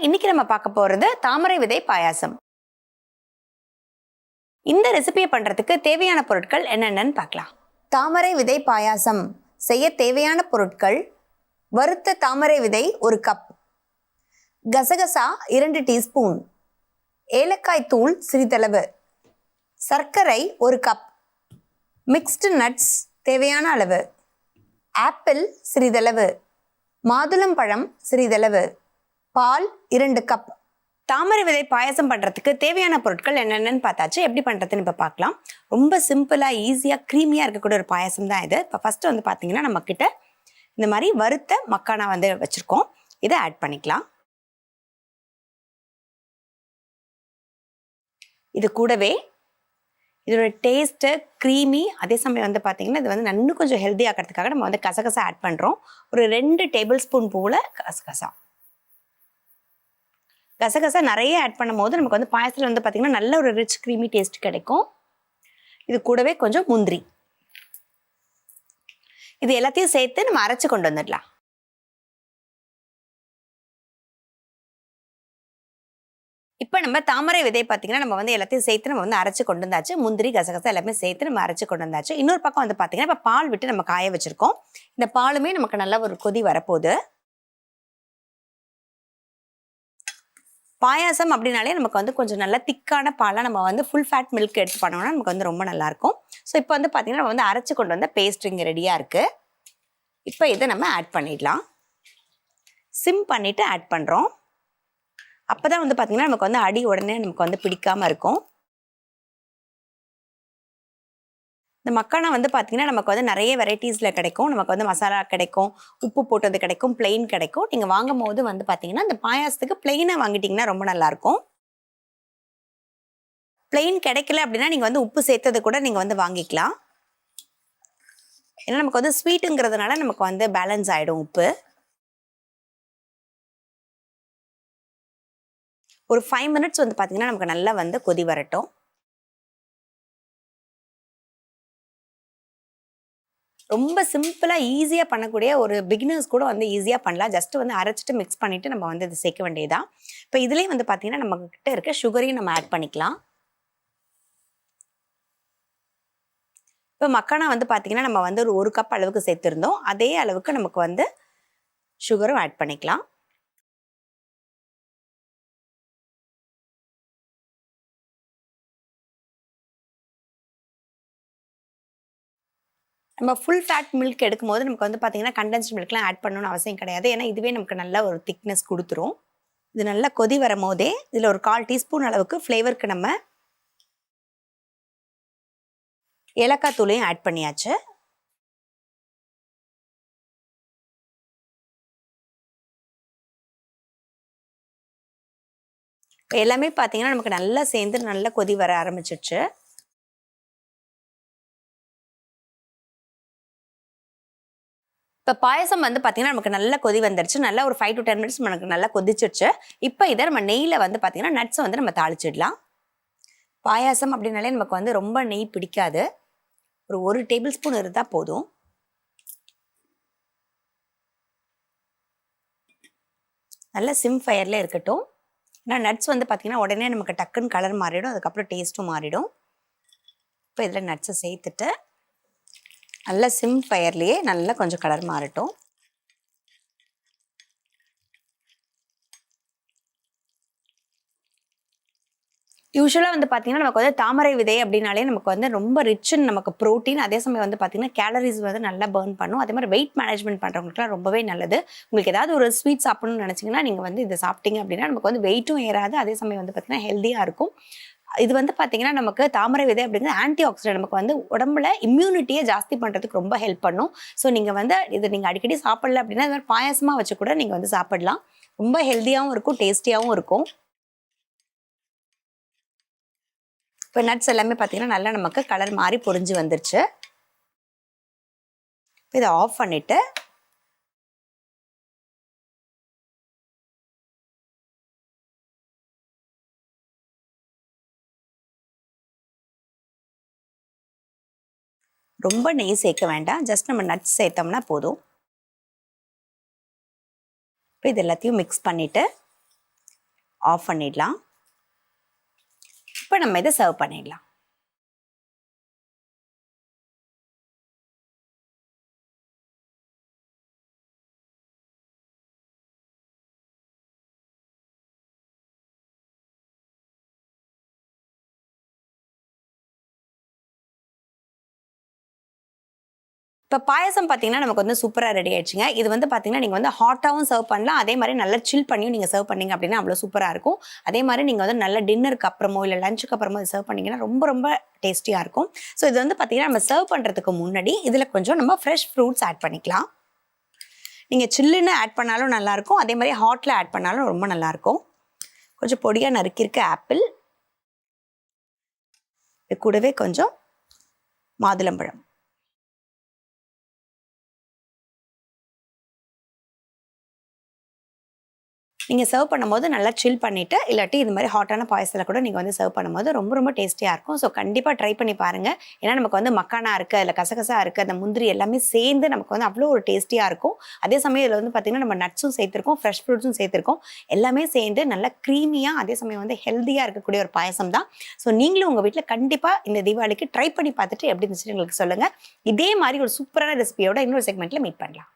இன்னைக்கு நம்ம பார்க்க போகிறது தாமரை விதை பாயாசம். இந்த ரெசிபியை பண்ணுறதுக்கு தேவையான பொருட்கள் என்னென்னன்னு பார்க்கலாம். தாமரை விதை பாயாசம். செய்ய தேவையான பொருட்கள் வறுத்த தாமரை விதை ஒரு கப் கசகசா இரண்டு டீஸ்பூன் ஏலக்காய் தூள் சிறிதளவு. சர்க்கரை ஒரு கப் மிக்ஸ்டு நட்ஸ் தேவையான அளவு. ஆப்பிள் சிறிதளவு. மாதுளம்பழம் சிறிதளவு. பால் இரண்டு கப் தாமரை விதை பாயாசம் பண்ணுறதுக்கு தேவையான பொருட்கள் என்னென்னு பார்த்தாச்சு. எப்படி பண்ணுறதுன்னு இப்போ பார்க்கலாம். ரொம்ப சிம்பிளாக ஈஸியாக க்ரீமியாக இருக்கக்கூடிய ஒரு பாயசம் தான் இது. இப்போ ஃபஸ்ட்டு வந்து பார்த்தீங்கன்னா நம்மக்கிட்ட இந்த மாதிரி வறுத்த மக்கானா வந்து வச்சுருக்கோம். இதை ஆட் பண்ணிக்கலாம். இது கூடவே இதோட டேஸ்ட்டு க்ரீமி அதே சமயம் வந்து பார்த்தீங்கன்னா இது வந்து இன்னும் கொஞ்சம் ஹெல்த்தி ஆக்கிறதுக்காக நம்ம வந்து கசகசா ஆட் பண்ணுறோம் ஒரு ரெண்டு டேபிள் ஸ்பூன் போல் கசகசா. கசகசா நிறைய ஆட் பண்ணும்போது நமக்கு வந்து பாயசத்தில் வந்து பார்த்திங்கன்னா நல்ல ஒரு ரிச் க்ரீமி டேஸ்ட் கிடைக்கும். இது கூடவே கொஞ்சம் முந்திரி. இது எல்லாத்தையும் சேர்த்து நம்ம அரைச்சி கொண்டு வந்துடலாம். இப்போ நம்ம தாமரை விதை பார்த்தீங்கன்னா நம்ம வந்து எல்லாத்தையும் சேர்த்து நம்ம வந்து அரைச்சி கொண்டு வந்தாச்சு. முந்திரி கசகசா எல்லாமே சேர்த்து நம்ம அரைச்சி கொண்டு வந்தாச்சு. இன்னொரு பக்கம் வந்து பார்த்தீங்கன்னா இப்போ பால் விட்டு நம்ம காய வச்சுருக்கோம். இந்த பாலுமே நமக்கு நல்ல ஒரு கொதி வரப்போகுது. பாயாசம் அப்படின்னாலே நமக்கு வந்து கொஞ்சம் நல்லா திக்கான பாலாக நம்ம வந்து ஃபுல் ஃபேட் மில்க் எடுத்து பண்ணோம்னா நமக்கு வந்து ரொம்ப நல்லாயிருக்கும். ஸோ இப்போ வந்து பார்த்தீங்கன்னா நம்ம வந்து அரைச்சி கொண்டு வந்த பேஸ்ட் இங்கே ரெடியாக இருக்குது இப்போ இதை நம்ம ஆட் பண்ணிடலாம். சிம் பண்ணிவிட்டு ஆட் பண்ணுறோம் அப்போ தான் வந்து பார்த்திங்கன்னா நமக்கு வந்து அடி உடனே நமக்கு வந்து பிடிக்காமல் இருக்கும். இந்த மக்கானா வந்து பார்த்தீங்கன்னா நமக்கு வந்து நிறைய வெரைட்டிஸில் கிடைக்கும். நமக்கு வந்து மசாலா கிடைக்கும் உப்பு போட்டது கிடைக்கும் பிளெயின் கிடைக்கும். நீங்கள் வாங்கும் போது வந்து பார்த்தீங்கன்னா இந்த பாயாசத்துக்கு பிளெயினாக வாங்கிட்டீங்கன்னா ரொம்ப நல்லாயிருக்கும். பிளெயின் கிடைக்கல அப்படின்னா நீங்கள் வந்து உப்பு சேர்த்தது கூட நீங்கள் வந்து வாங்கிக்கலாம். ஏன்னா நமக்கு வந்து ஸ்வீட்டுங்கிறதுனால நமக்கு வந்து பேலன்ஸ் ஆகிடும் உப்பு. ஒரு ஃபைவ் மினிட்ஸ் வந்து பார்த்தீங்கன்னா நமக்கு நல்லா வந்து கொதி வரட்டும். ரொம்ப சிம்பிளாக ஈஸியாக பண்ணக்கூடிய ஒரு பிகினர்ஸ் கூட வந்து ஈஸியாக பண்ணலாம். ஜஸ்ட் வந்து அரைச்சிட்டு மிக்ஸ் பண்ணிவிட்டு நம்ம வந்து இது சேர்க்க வேண்டியதான் இப்போ இதுலேயே வந்து பார்த்தீங்கன்னா நம்ம கிட்ட இருக்க சுகரையும் நம்ம ஆட் பண்ணிக்கலாம். இப்போ மக்கானா வந்து பார்த்தீங்கன்னா நம்ம வந்து ஒரு ஒரு கப் அளவுக்கு சேர்த்துருந்தோம். அதே அளவுக்கு நமக்கு வந்து சுகரும் ஆட் பண்ணிக்கலாம். நம்ம ஃபுல் ஃபேட் மில்க் எடுக்கும்போது நமக்கு வந்து பார்த்தீங்கன்னா கண்டென்ஸ்ட் மில்க்லாம் ஆட் பண்ணணும்னு அவசியம் கிடையாது. ஏன்னா இதுவே நமக்கு நல்ல ஒரு திக்னஸ் கொடுத்துரும். இது நல்லா கொதி வரும் போதே இதில் ஒரு கால் டீஸ்பூன் அளவுக்கு ஃப்ளேவருக்கு நம்ம ஏலக்காய் தூளையும் ஆட் பண்ணியாச்சு. எல்லாமே பார்த்தீங்கன்னா நமக்கு நல்லா சேர்ந்து நல்லா கொதி வர ஆரம்பிச்சிடுச்சு இப்போ பாயசம் வந்து பார்த்தீங்கன்னா நமக்கு நல்லா கொதி வந்துருச்சு. நல்லா ஒரு ஃபைவ் டு டென் மினிட்ஸ் நமக்கு நல்லா கொதிச்சிருச்சு. இப்போ இதை நம்ம நெய்யில் வந்து பார்த்தீங்கன்னா நட்ஸை வந்து நம்ம தாளிச்சிடலாம். பாயாசம் அப்படின்னாலே நமக்கு வந்து ரொம்ப நெய் பிடிக்காது. ஒரு ஒரு டேபிள் ஸ்பூன் இருந்தால் போதும். நல்ல சிம் ஃபயரில் இருக்கட்டும். ஏன்னா நட்ஸ் வந்து பார்த்திங்கன்னா உடனே நமக்கு டக்குன்னு கலர் மாறிடும். அதுக்கப்புறம் டேஸ்ட்டும் மாறிடும். இப்போ இதில் நட்ஸை சேர்த்துட்டு நல்ல சிம் ஃபயர்லேயே நல்லா கொஞ்சம் கலர் மாறட்டும். யூஸ்வலாக வந்து பார்த்தீங்கன்னா நமக்கு வந்து தாமரை விதை அப்படின்னாலே நமக்கு வந்து ரொம்ப ரிச்சுன்னு நமக்கு ப்ரோட்டீன் அதே சமயம் வந்து பார்த்தீங்கன்னா கேலரிஸ் வந்து நல்லா பேர்ன் பண்ணும். அதே மாதிரி வெயிட் மேனேஜ்மெண்ட் பண்ணுறவங்களுக்குலாம் ரொம்பவே நல்லது. உங்களுக்கு ஏதாவது ஒரு ஸ்வீட் சாப்பிடணும்னு நினச்சிங்கன்னா நீங்கள் வந்து இதை சாப்பிட்டீங்க அப்படின்னா நமக்கு வந்து வெயிட்டும் ஏறாது. அதே சமயம் வந்து பார்த்தீங்கன்னா ஹெல்த்தியாக இருக்கும். இது வந்து பார்த்தீங்கன்னா நமக்கு தாமரை விதை அப்படிங்கிறது ஆன்டி ஆக்சிடென்ட் நமக்கு வந்து உடம்புல இம்யூனிட்டியை ஜாஸ்தி பண்ணுறதுக்கு ரொம்ப ஹெல்ப் பண்ணும். ஸோ நீங்கள் வந்து இது நீங்கள் அடிக்கடி சாப்பிடல அப்படின்னா இது மாதிரி பாயாசமாக வச்சு கூட நீங்கள் வந்து சாப்பிடலாம். ரொம்ப ஹெல்த்தியாகவும் இருக்கும் டேஸ்டியாகவும் இருக்கும். இப்போ நட்ஸ் எல்லாமே பார்த்தீங்கன்னா நல்லா நமக்கு கலர் மாதிரி பொரிஞ்சு வந்துருச்சு. இதை ஆஃப் பண்ணிவிட்டு ரொம்ப நெய் சேர்க்க வேண்டாம். ஜஸ்ட் நம்ம நட்ஸ் சேர்த்தோம்னா போதும். இப்போ இது எல்லாத்தையும் மிக்ஸ் பண்ணிவிட்டு ஆஃப் பண்ணிடலாம். இப்போ நம்ம இதை சர்வ் பண்ணிடலாம். இப்போ பாயசம் பார்த்தீங்கன்னா நமக்கு வந்து சூப்பராக ரெடி ஆயிடுச்சுங்க. இது வந்து பார்த்தீங்கன்னா நீங்கள் வந்து ஹாட்டாகவும் சர்வ் பண்ணலாம். அதே மாதிரி நல்லா சில் பண்ணியும் நீங்கள் சர்வ் பண்ணீங்க அப்படின்னா அவ்வளோ சூப்பராக இருக்கும். அதே மாதிரி நீங்கள் வந்து நல்ல டின்னருக்கு அப்புறமோ இல்லை லஞ்சுக்கு அப்புறமோ சர்வ் பண்ணிங்கன்னா ரொம்ப ரொம்ப டேஸ்டியாக இருக்கும். ஸோ இது வந்து பார்த்தீங்கன்னா நம்ம சர்வ் பண்ணுறதுக்கு முன்னாடி இதில் கொஞ்சம் நம்ம ஃப்ரெஷ் ஃப்ரூட்ஸ் ஆட் பண்ணிக்கலாம். நீங்கள் சில்லுன்னு ஆட் பண்ணாலும் நல்லாயிருக்கும் அதே மாதிரி ஹாட்டில் ஆட் பண்ணாலும் ரொம்ப நல்லாயிருக்கும் கொஞ்சம் பொடியாக நறுக்கியிருக்க ஆப்பிள் இது கூடவே கொஞ்சம் மாதுளம்பழம். நீங்கள் சர்வ் பண்ணும்போது நல்லா சில் பண்ணிவிட்டு இல்லாட்டி இது மாதிரி ஹாட்டான பாயசத்தில் கூட நீங்கள் வந்து சர்வ் பண்ணும்போது ரொம்ப ரொம்ப டேஸ்டியாக இருக்கும். ஸோ கண்டிப்பாக ட்ரை பண்ணி பாருங்கள் ஏன்னா நமக்கு வந்து மக்கானா இருக்குது இல்லை கசகசா இருக்குது அந்த முந்திரி எல்லாமே சேர்ந்து நமக்கு வந்து அவ்வளோ ஒரு டேஸ்டியாக இருக்கும். அதே சமயம் இதில் வந்து பார்த்திங்கன்னா நம்ம நட்ஸும் சேர்த்துருக்கோம் ஃப்ரெஷ் ஃப்ரூட்ஸும் சேர்த்துருக்கோம். எல்லாமே சேர்ந்து நல்லா க்ரீமியாக அதே சமயம் வந்து ஹெல்த்தியாக இருக்கக்கூடிய ஒரு பாயசம் தான். ஸோ நீங்களும் உங்கள் வீட்டில் கண்டிப்பாக இந்த தீபாவளிக்கு ட்ரை பண்ணி பார்த்துட்டு எப்படி இருந்துச்சு எங்களுக்கு சொல்லுங்கள் இதே மாதிரி ஒரு சூப்பரான ரெசிபியோட இன்னொரு செக்மெண்ட்டில் மீட் பண்ணலாம்.